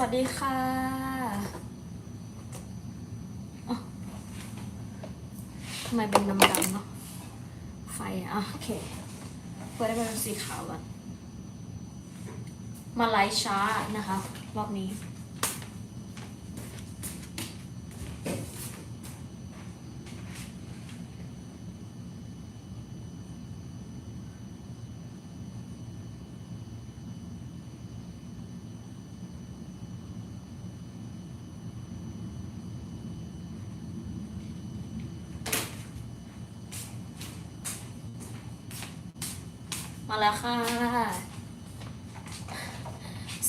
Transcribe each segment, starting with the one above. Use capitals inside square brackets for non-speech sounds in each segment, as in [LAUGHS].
วัสดีค่ะทำไมเป็นดำๆเนาะ ไฟอะโอเค เปิดได้เป็นสีขาวก่อน มาไลฟ์ช้านะคะ รอบนี้ ค่ะ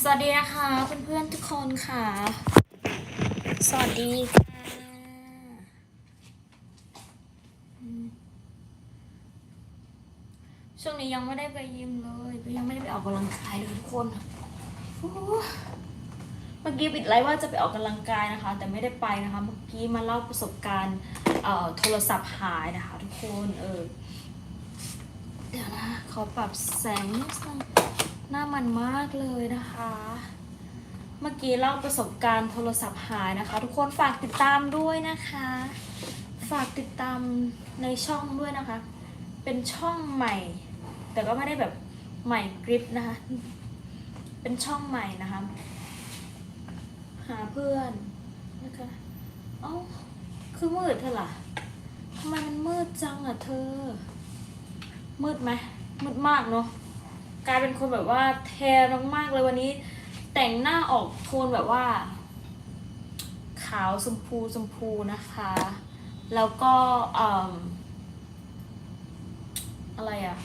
สวัสดีนะคะ เพื่อนๆทุกคนค่ะ สวัสดีค่ะช่วงนี้ยังไม่ได้ไปยิมเลยก็ยังไม่ได้ไปออกกำลังกายเลยทุกคนเมื่อกี้ปิดไลฟ์ว่าจะไปออกกำลังกายนะคะ แต่ไม่ได้ไปนะคะ เมื่อกี้มาเล่าประสบการณ์โทรศัพท์หายนะคะ ทุกคนเออ ดี๋ยวนะขอปรับแสงนิดนึงหน้ามันมากเลยนะคะ เมื่อกี้เล่าประสบการณ์โทรศัพท์หายนะคะ ทุกคนฝากติดตามด้วยนะคะ ฝากติดตามในช่องด้วยนะคะ เป็นช่องใหม่ แต่ก็ไม่ได้แบบใหม่กริปนะคะ เป็นช่องใหม่นะคะ หาเพื่อนนะคะเอ้าคือมืดเธอล่ะทำไมมันมืดจังอะเธอ มืดไหมมืดมากเนาะกลายเป็นคนแบบว่าแทนมากๆเลยวันนี้ แต่งหน้าออกโทนแบบว่า ขาวชมพูชมพูนะคะ แล้วก็ออะไรอะ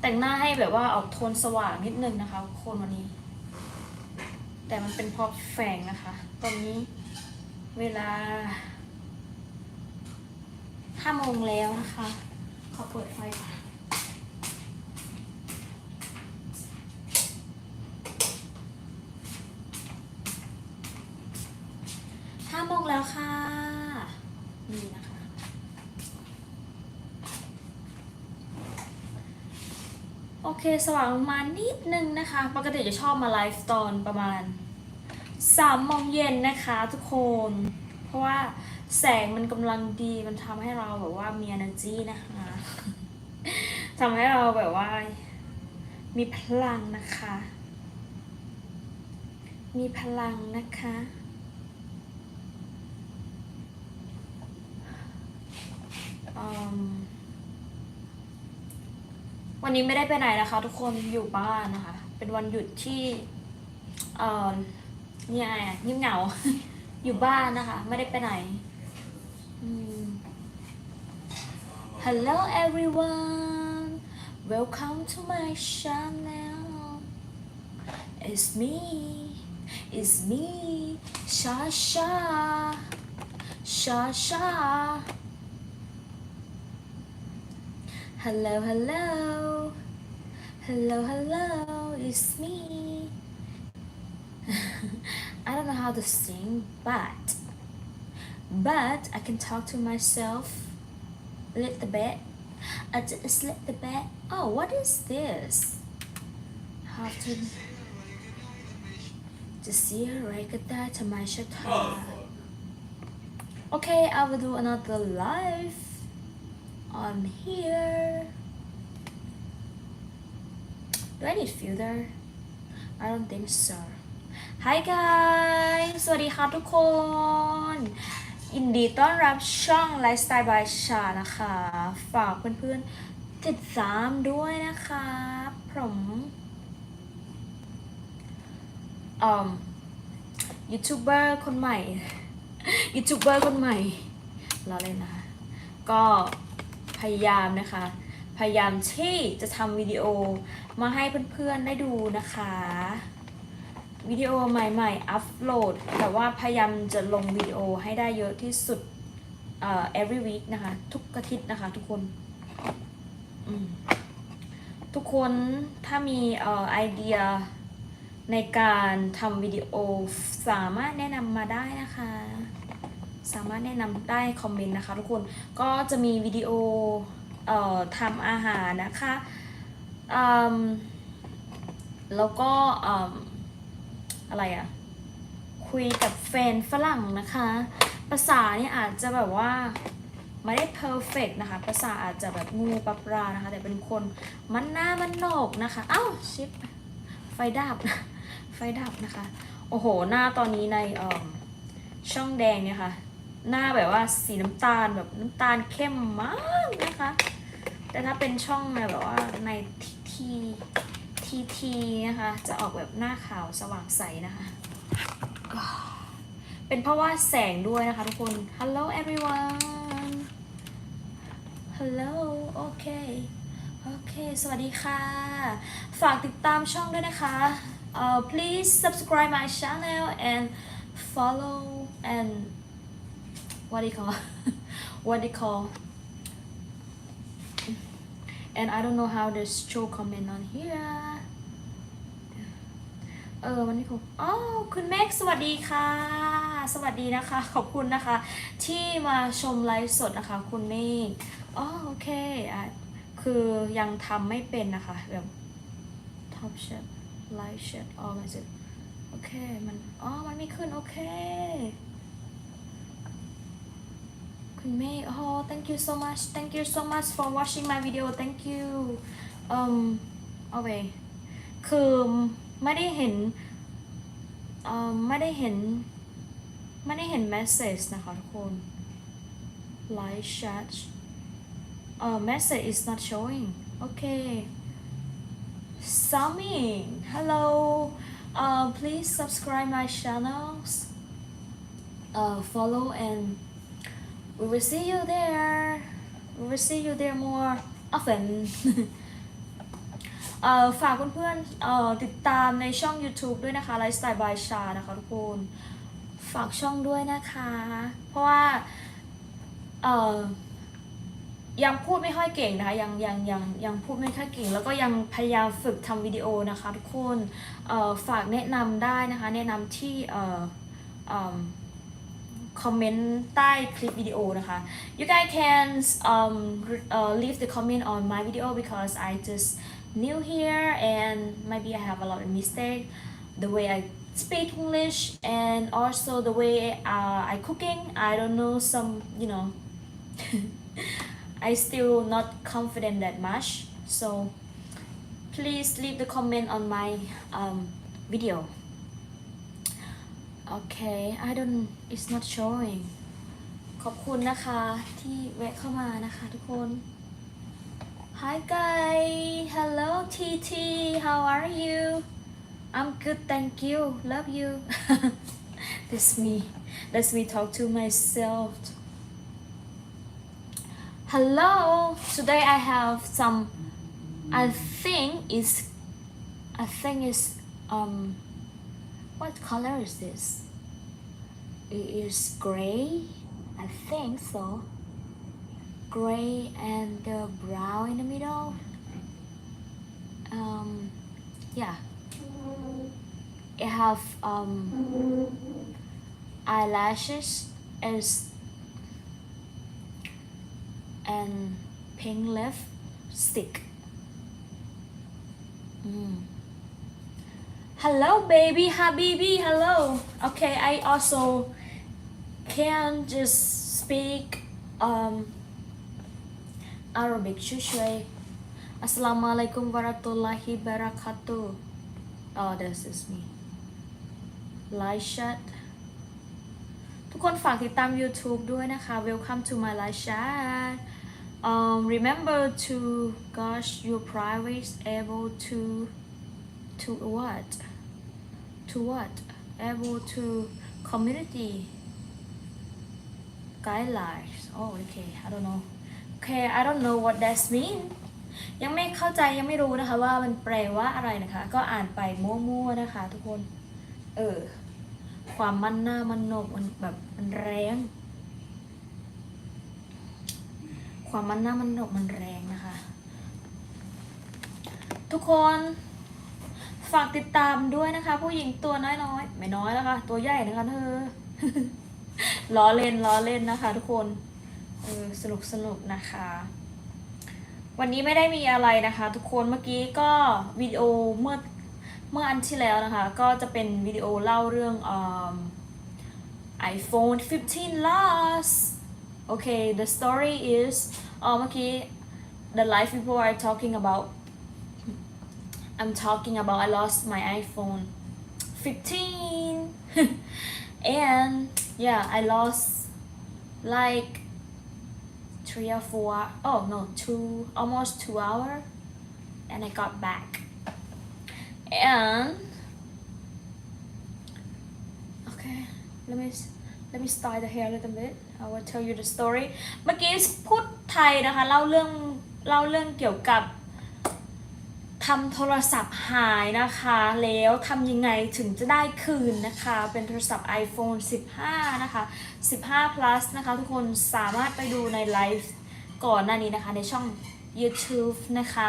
แต่งหน้าให้แบบว่าออกโทนสว่างนิดนึงนะคะโคนวันนี้ แต่มันเป็นพราะแฝงนะคะ ตอนนี้เวลาห้าโมงแล้วนะคะ ขอเปิดไฟก่อนห้าโมงแล้วค่ะ นี่นะคะ โอเคสว่างลงมานิดนึงนะคะ ปกติจะชอบมาไลฟ์ตอนประมาณสามโมงเย็นนะคะทุกคน เพราะว่าแสงมันกำลังดีมันทำให้เราแบบว่ามี energy นะคะทำให้เราแบบว่า มีพลังนะคะ มีพลังนะคะวันนี้ไม่ได้ไปไหนนะคะ ทุกคนอยู่บ้านนะคะ เป็นวันหยุดที่ เอ่อเนี่ยไงเงียบเหงา อยู่บ้านนะคะ ไม่ได้ไปไหนอืม Hello everyone welcome to my channel it's me it's me Shasha Shasha Hello hello hello hello it's me I don't know how to sing, but but I can talk to myself a little bit. I just let the bit. Oh, what is this? How to just see a record to my shata. Okay, I will do another live on here. Do I need filter? I don't think so. Hi guys สวัสดีค่ะทุกคน ยินดีต้อนรับช่อง Lifestyle by ชานะคะ ฝากเพื่อนๆติดตามด้วยนะคะผมอืมยูทูบเบอร์คนใหม่ ยูทูบเบอร์คนใหม่เราเลยนะ ก็พยายามนะคะ พยายามที่จะทำวิดีโอมาให้เพื่อนๆได้ดูนะคะ วิดีโอใหม่ๆ อัพโหลด แต่ว่าพยายามจะลงวิดีโอให้ได้เยอะที่สุดเอ่อ every week นะคะ ทุกอาทิตย์นะคะทุกคน ทุกคนถ้ามีเอ่อไอเดียในการทำวิดีโอสามารถแนะนำมาได้นะคะ สามารถแนะนำได้คอมเมนต์นะคะทุกคนก็จะมีวิดีโอเอ่อทำอาหารนะคะแล้วก็อืม อะไรอะคุยกับแฟนฝรั่งนะคะ ภาษาเนี่ยอาจจะแบบว่าไม่ได้ perfect นะคะ ภาษาอาจจะแบบงูปลาปลานะคะ แต่เป็นคนมันหน้ามันโหนกนะคะ เอ้าชิปไฟดับ ไฟดับนะคะ โอ้โห หน้าตอนนี้ในเอ่อช่องแดงเนี่ยค่ะ หน้าแบบว่าสีน้ำตาลแบบน้ำตาลเข้มมากนะคะ แต่ถ้าเป็นช่องในแบบว่าในที ทีทีนะคะ จะออกแบบหน้าขาวสว่างใสนะคะ เป็นเพราะว่าแสงด้วยนะคะทุกคน Hello everyone Hello โอเคโอเค สวัสดีค่ะ ฝากติดตามช่องด้วยนะคะ uh, please subscribe my channel and follow and what do you call what do you call and I don't know how to show comment on here เออวันนี้คุณอ๋อคุณแม็กสวัสดีค่ะ สวัสดีนะคะ ขอบคุณนะคะ ที่มาชมไลฟ์สดนะคะ คุณเมฆอ๋อโอเคอะคือยังทำไม่เป็นนะคะแบบ top shot light shot อ๋อมันจะโอเคมันอ๋อมันไม่ขึ้นโอเค คุณเมฆ oh thank you so much thank you so much for watching my video thank you um เอาไปคือ ไม่ได้เห็นเอ่อไม่ได้เห็น ไม่ได้เห็น message นะคะทุกคน live chat เอ่อ message is not showing okay Sami hello uh, please subscribe my channels uh, follow and we will see you there we will see you there more often เ[LAUGHS] อ่อ ฝากเพื่อนๆติดตามในช่อง YouTube ด้วยนะคะ Lifestyle by Sha นะคะทุกคน ฝากช่องด้วยนะคะ เพราะว่ายังพูดไม่ค่อยเก่งนะคะยังยังยังยังพูดไม่ค่อยเก่ง แล้วก็ยังพยายามฝึกทำวิดีโอนะคะทุกคนฝากแนะนำได้นะคะ แนะนำที่คอมเมนต์ใต้คลิปวิดีโอนะคะ you guys can um, uh, leave the comment on my video because I just new here and maybe I have a lot of mistake the way I speak English and also the way uh, I cooking I don't know some you know [LAUGHS] I still not confident that much so please leave the comment on my um, video Okay I don't it's not showing ขอบคุณนะคะที่แวะเข้ามานะคะทุกคน Hi guys. Hello TT How are you? I'm good thank you. Love you. [LAUGHS] That's me. That's me talk to myself. Hello. Today I have some I think is I think is um what color is this? It is gray, I think so. Gray and uh, brown in the middle. Um, yeah. It have um, eyelashes and and pink lipstick. Mm. Hello, baby, habibi. Hello. Okay, I also can just speak um Arabic ช่วยๆ Assalamu alaikum warahmatullahi wabarakatuh. Oh, this is me. Live chat ทุกคนฝากติดตาม YouTube ด้วยนะคะ Welcome to my live chat. Um, remember to guard your private able to to what? To what? Able to community guidelines. Oh, okay. I don't know. Okay, I don't know what that mean. ยังไม่เข้าใจยังไม่รู้นะคะว่ามันแปลว่าอะไรนะคะ ก็อ่านไปมั่วๆนะคะ ทุกคน เออ ความมันหน้ามันโหนกมันแบบมันแรง ความมันหน้ามันโหนกมันแรงนะคะ ทุกคนฝากติดตามด้วยนะคะ ผู้หญิงตัวน้อยๆไม่น้อยแล้วค่ะ ตัวใหญ่นะคะเธอล้อเล่นล้อเล่นนะคะ ทุกคน เออสนุกสนุกนะคะ วันนี้ไม่ได้มีอะไรนะคะ ทุกคนเมื่อกี้ก็วิดีโอเมื่อเมื่ออันที่แล้วนะคะ ก็จะเป็นวิดีโอเล่าเรื่องอ iPhone 15 lost okay the story is เออเมื่อกี้ the live people are talking about I'm talking about I lost my iPhone 15 and yeah I lost like three or four oh no two almost two hour and I got back and okay let me let me style the hair a little bit I will tell you the story เมื่อกี้พูดไทยนะคะเล่าเรื่องเล่าเรื่องเกี่ยวกับ ทำโทรศัพท์หายนะคะ แล้วทำยังไงถึงจะได้คืนนะคะ เป็นโทรศัพท์ iPhone 15 นะคะ 15 plus นะคะ ทุกคนสามารถไปดูในไลฟ์ก่อนหน้านี้นะคะ ในช่อง YouTube นะคะ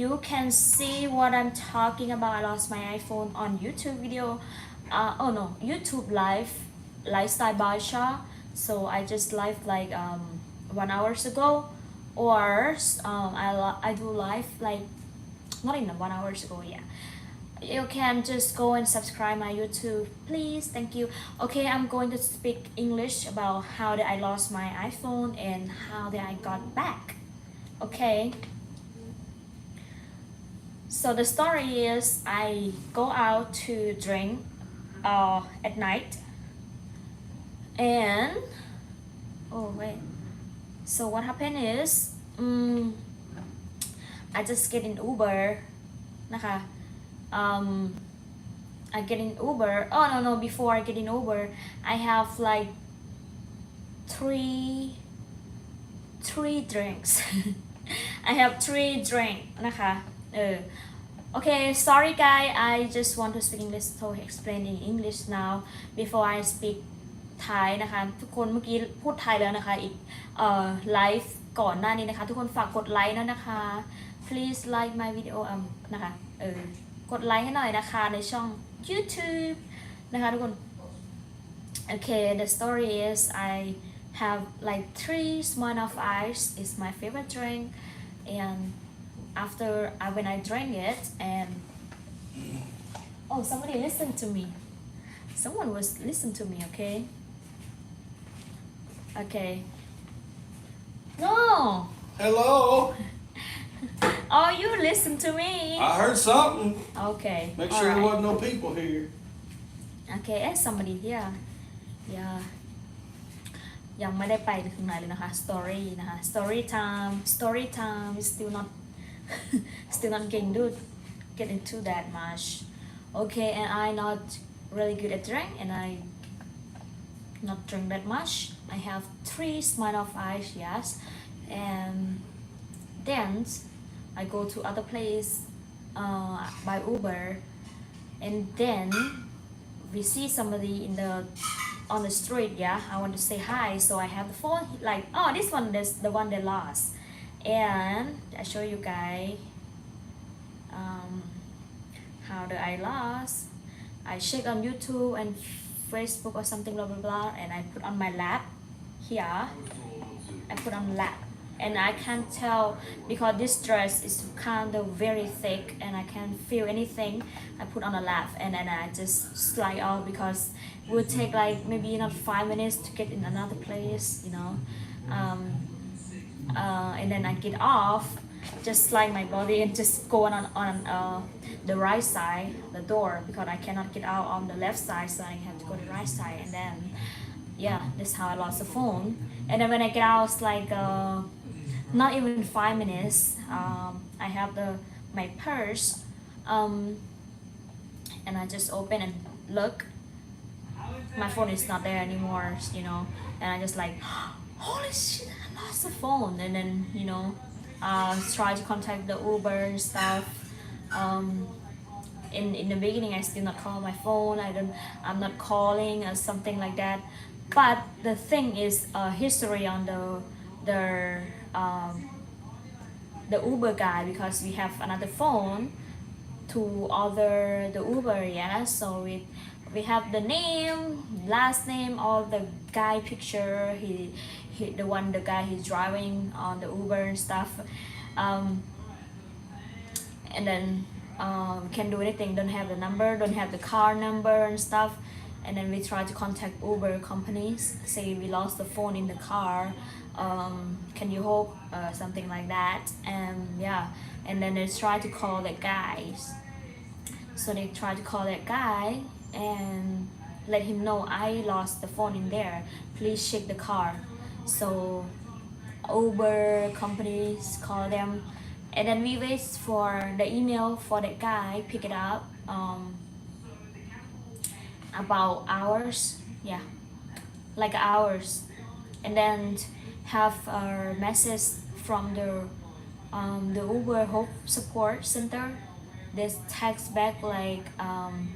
you can see what I'm talking about I lost my iPhone on YouTube video uh, oh no YouTube live lifestyle by s h a so I just live like um, one hours ago or um, I I do live like not even one hours ago yeah. You can just go and subscribe my youtube please thank you. Okay i'm going to speak english about how that i lost my iphone and how that i got back okay? So the story is i go out to drink uh, at night and oh wait. So what happened is um, I just get in Uber นะคะ um I get in Uber oh no no before I get in Uber I have like three three drinks I have three drink นะคะ เออ Okay, sorry guy, I just want to speak English so explain in English now before I speak Thai นะคะ ทุกคนเมื่อกี้พูดไทยแล้วนะคะ อีก เอ่อ ไลฟ์ก่อนหน้านี้นะคะ ทุกคนฝากกดไลค์นะนะคะ please like my video อืมนะคะ เออ กดไลค์ให้หน่อยนะคะในช่อง YouTube นะคะทุกคน Okay, the story is I have like three Smirnoff Ice is my favorite drink and after I when I drank it and oh somebody listened to me someone was listen to me okay okay no Hello. [LAUGHS] oh you listen to me I heard something. okay Make sure there alright. wasn't no people here. okay eh, somebody here yeah ยังไม่ได้ไปถึงไหนเลยนะคะ story นะคะ story time story time is still not [LAUGHS] still not getting do get into that much okay and I not really good at drink and I not drink that much I have three Smirnoff ice yes and then I go to other place uh, by Uber and then we see somebody in the on the street yeah i want to say hi so i have the phone like oh this one is the one they lost and i show you guys um, how the i lost i check on youtube and facebook or something blah blah blah and i put on my lap here. I put on lap and I can't tell because this dress is kind of very thick and I can't feel anything. I put on a lap and then I just slide off because it would take like maybe not five minutes to get in another place, you know. Um, uh, and then I get off, just slide my body and just go on on uh, the right side, the door because I cannot get out on the left side, so I have to go to the right side and then yeah, that's how I lost the phone. And then when I get out, it's like uh, not even five minutes. Um, I have the my purse, um, and I just open and look. My phone is not there anymore, you know. And I just like, [GASPS] holy shit, I lost the phone. And then you know, uh, try to contact the Uber and stuff. Um, in in the beginning, I still not call my phone. I don't. I'm not calling or something like that. But the thing is, uh, history on the the um, the Uber guy because we have another phone to order the Uber. Yeah, so we we have the name, last name, all the guy picture. He, he the one the guy he's driving on the Uber and stuff. Um, and then um, can do anything don't have the number don't have the car number and stuff and then we try to contact uber companies say we lost the phone in the car um, can you help uh, something like that. And yeah and then they try to call the guys. So they try to call that guy and let him know i lost the phone in there. Please check the car. So uber companies call them. And then we wait for the email for that guy pick it up um, about hours. Yeah like hours. And then have a message from the um, the uber hope support center. They text back like um,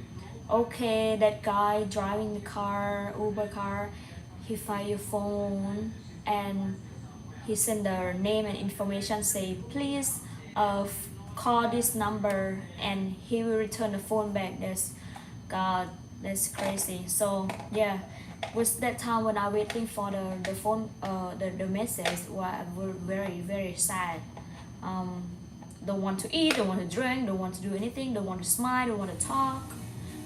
okay that guy driving the car uber car he find your phone and he send the name and information say please uh, call this number and he will return the phone back. That's god that's crazy. So yeah was that time when i waiting for the the phone uh the, the message was very very sad. Um don't want to eat don't want to drink don't want to do anything don't want to smile don't want to talk.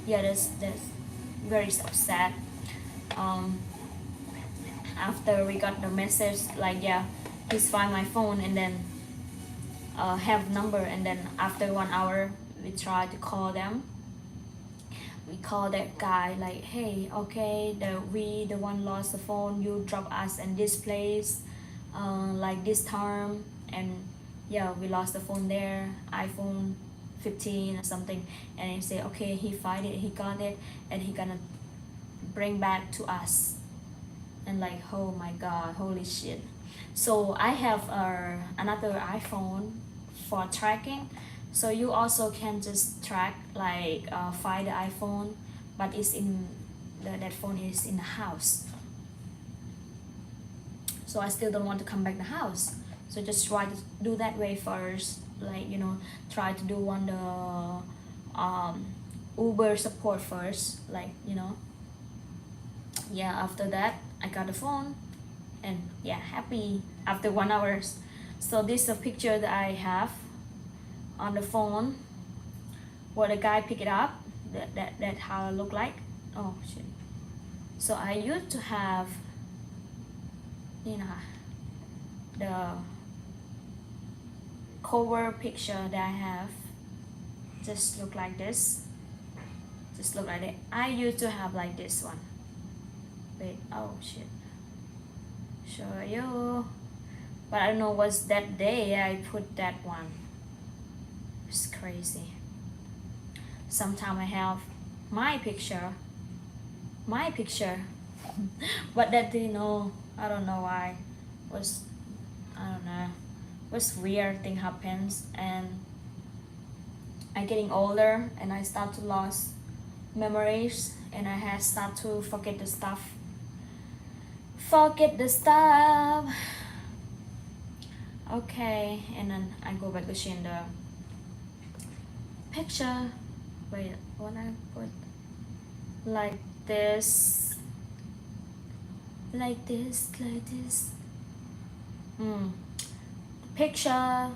Yeah that's that's very upset. Um after we got the message like yeah please find my phone and then uh, have number and then after one hour we try to call them we call that guy like hey okay the we the one lost the phone you drop us in this place uh, like this term and yeah we lost the phone there iphone 15 or something. And he say okay he find it he got it and he gonna bring back to us. And like oh my god holy shit. So i have uh, another iphone for tracking so you also can just track like uh, find the iphone but it's in the, that phone is in the house. So i still don't want to come back the house. So just try to do that way first like you know try to do on the um, uber support first like you know. Yeah after that i got the phone and yeah happy after one hours. So this is a picture that i have on the phone where the guy pick it up? That that, that how it look like? Oh shit. So i used to have you know the cover picture that i have just look like this. Just look like it i used to have like this one. Wait oh shit. Show you. But I don't know was that day I put that one it's crazy. Sometime I have my picture my picture. [LAUGHS] But that day know, oh, I don't know why. Was I don't know. Was weird thing happens and I getting older and I start to lose memories and I have start to forget the stuff. Forget the stuff. Okay and then I go back to the picture. Wait what I put like this like this like this. Hmm. Picture.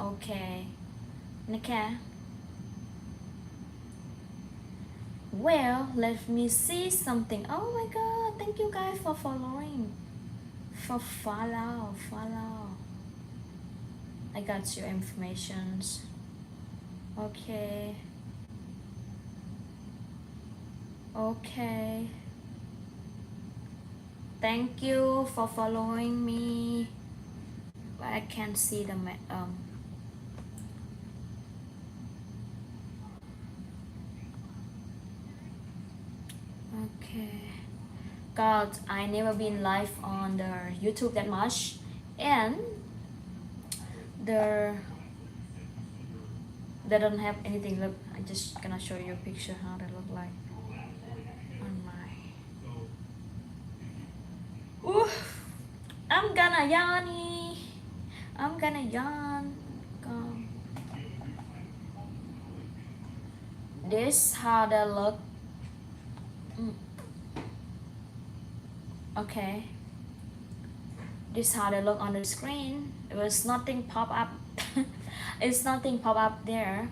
Okay. Okay. Well let me see something. Oh my god thank you guys for following. For follow follow. I got your informations okay. Okay. Thank you for following me. But I can't see the um okay. God I never been live on the YouTube that much. And the they don't have anything. Look I just gonna show you a picture how they look like on my Ooh, I'm gonna yawn. I'm gonna yawn. Come. this how they look. Mm. okay. This how they look on the screen. It was nothing pop up it's nothing pop up there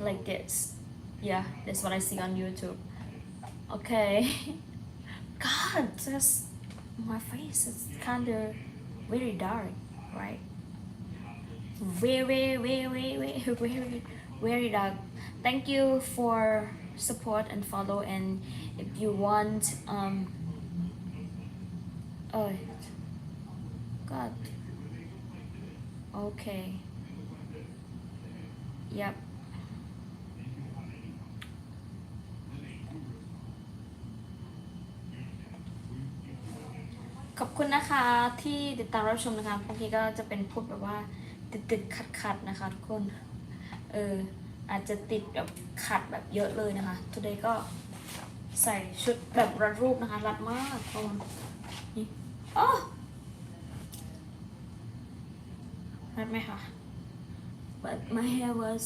like this. Yeah, that's what I see on YouTube. Okay. [LAUGHS] God, just my face is kind of very dark, right? Very, very, very, [LAUGHS] very, very dark. Thank you for support and follow. And if you want, um, oh, God. Okay. Yep. ขอบคุณนะคะที่ติดตามรับชมนะคะบางทีก็จะเป็นพูดแบบว่าติดติดขัดขัดๆนะคะทุกคน เอออาจจะติดแบบขัดแบบเยอะเลยนะคะ today ก็ใส่ชุดแบบรัดรูปนะคะ รัดมากทุกคนนี่อ๋อ รัดไหมคะ but my hair was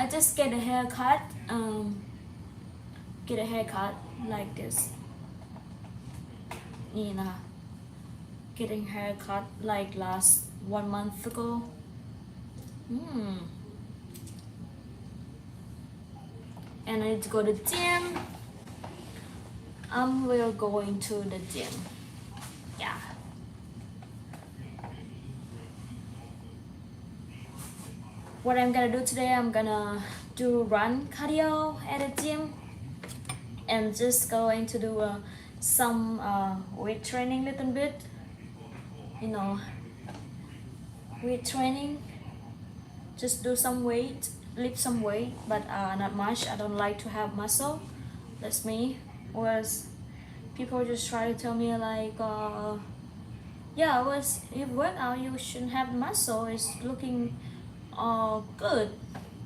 I just get a haircut um get a haircut like this นี่นะคะ getting haircut like last one month ago hmm and I need to go to gym I'm will going to the gym What I'm gonna do today I'm gonna do run cardio at the gym and just going to do uh, some uh, weight training a little bit you know. Weight training just do some weight lift some weight but uh, not much. I don't like to have muscle. That's me. Was people just try to tell me like uh, yeah was if work out you shouldn't have muscle it's looking uh, good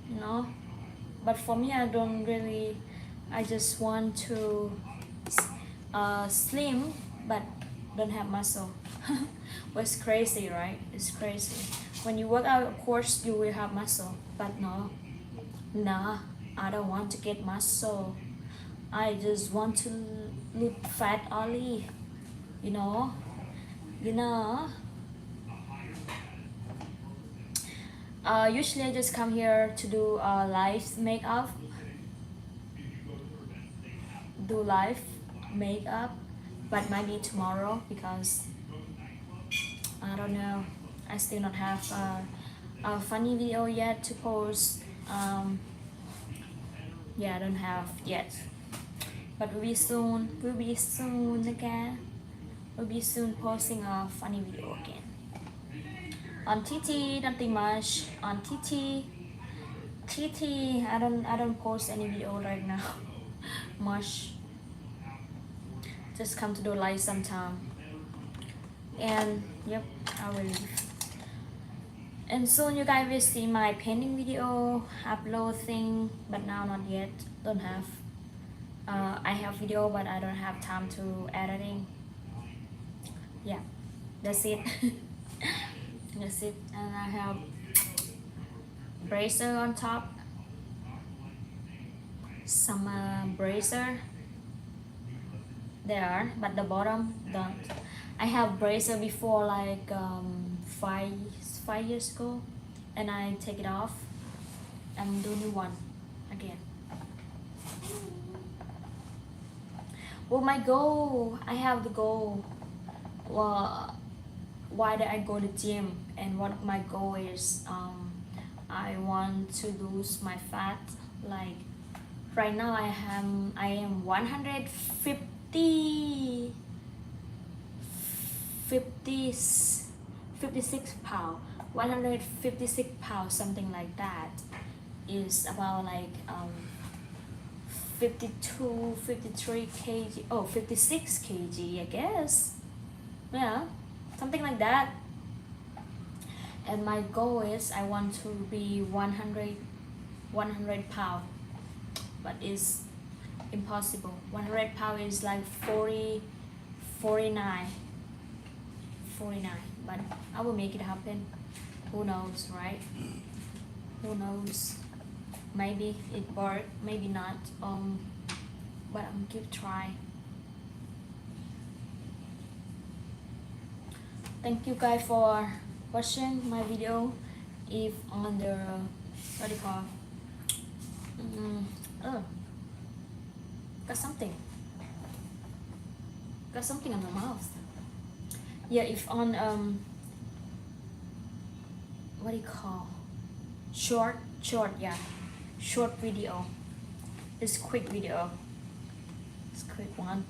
you know but for me i don't really i just want to uh, slim but don't have muscle. [LAUGHS] was crazy, right? It's crazy. When you work out, of course, you will have muscle, but no, nah, I don't want to get muscle. I just want to look fat only, you know, you know. Uh, usually I just come here to do uh, live makeup, do live makeup but maybe tomorrow because I don't know. I still not have a, a funny video yet to post. Um, yeah I don't have yet. But we'll be soon We'll be soon again We'll be soon posting a funny video again on TT nothing much on TT TT I don't I don't post any video right now [LAUGHS] much just come to do live sometime. And yep, I will. And soon you guys will see my painting video upload thing, but now not yet. Don't have. Uh, I have video, but I don't have time to editing. Yeah, that's it. [LAUGHS] that's it. And I have bracer on top. Some uh, bracer there are, but the bottom don't i have bracer before like um, five five years ago and i take it off and do new one again well my goal i have the goal well why did i go to gym and what my goal is um, i want to lose my fat. Like right now i am i am 150 50 50 56 pound 156 pounds something like that is about like um 52 53 kg oh 56 kg i guess. Yeah something like that. And my goal is i want to be 100 100 pound. But it's impossible. 100 pound is like 40 49 49 but i will make it happen. Who knows right? Who knows? Maybe it work maybe not. Um but i'm keep try thank you guys for watching my video. If on the what do you call? Mm, oh. Got something. Got something on my mouth yeah if on um what do you call? Short short yeah. Short video. This quick video. It's quick one.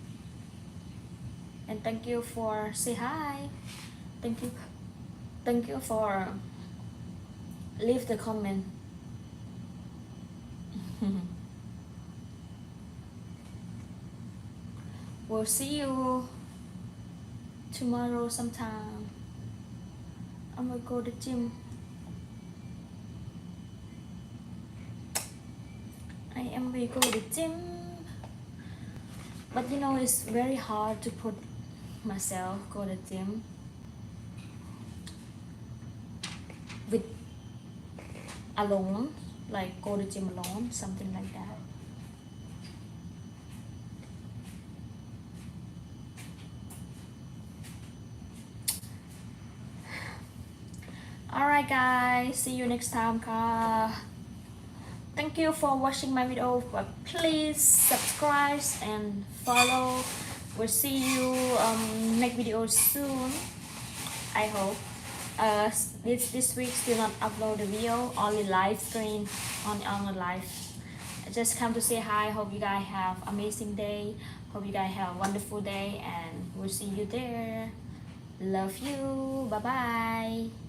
And thank you for say hi thank you. Thank you for leave the comment. [LAUGHS] We'll see you tomorrow sometime. I'm gonna go to gym. I am to go to gym. But you know it's very hard to put myself go to gym with alone like go to gym alone something like that. Alright guys see you next time thank you for watching my video but please subscribe and follow. We'll see you um next video soon I hope uh this this week still not upload the video only live stream on on the live. Just come to say hi hope you guys have amazing day hope you guys have a wonderful day and we'll see you there. Love you bye bye